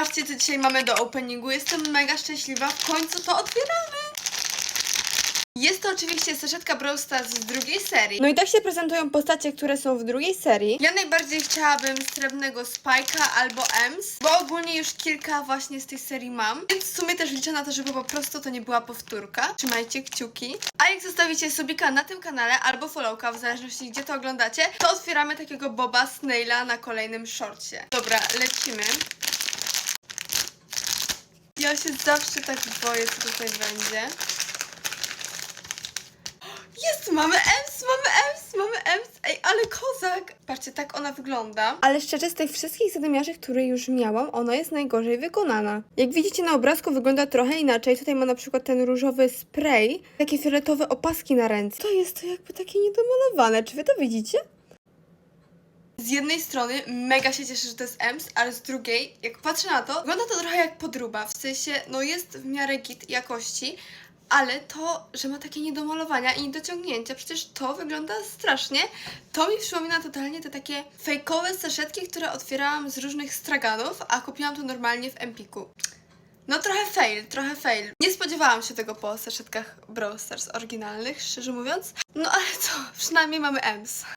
Patrzcie, co dzisiaj mamy do openingu. Jestem mega szczęśliwa. W końcu to otwieramy. Jest to oczywiście saszetka Brawl Stars z drugiej serii. No i tak się prezentują postacie, które są w drugiej serii. Ja najbardziej chciałabym srebrnego Spike'a albo Ems, bo ogólnie już kilka właśnie z tej serii mam. Więc w sumie też liczę na to, żeby po prostu to nie była powtórka. Trzymajcie kciuki. A jak zostawicie subika na tym kanale albo followka, w zależności gdzie to oglądacie, to otwieramy takiego Boba Snaila na kolejnym shortcie. Dobra, lecimy. Ja się zawsze tak boję, co tutaj będzie. Jest, mamy Ems, mamy Ems, mamy Ems. Ej, ale kozak. Patrzcie, tak ona wygląda. Ale szczerze, z tych wszystkich zadymiarzy, które już miałam, ona jest najgorzej wykonana. Jak widzicie na obrazku wygląda trochę inaczej. Tutaj ma na przykład ten różowy spray, takie fioletowe opaski na ręce. To jest to jakby takie niedomalowane. Czy wy to widzicie? Z jednej strony mega się cieszę, że to jest Ems, ale z drugiej, jak patrzę na to, wygląda to trochę jak podruba. W sensie, no jest w miarę git jakości, ale to, że ma takie niedomalowania i niedociągnięcia, przecież to wygląda strasznie. To mi przypomina totalnie te takie fejkowe saszetki, które otwierałam z różnych straganów, a kupiłam to normalnie w Empiku. No trochę fail, trochę fail. Nie spodziewałam się tego po saszetkach Brawl Stars oryginalnych, szczerze mówiąc. No ale co, przynajmniej mamy Ems.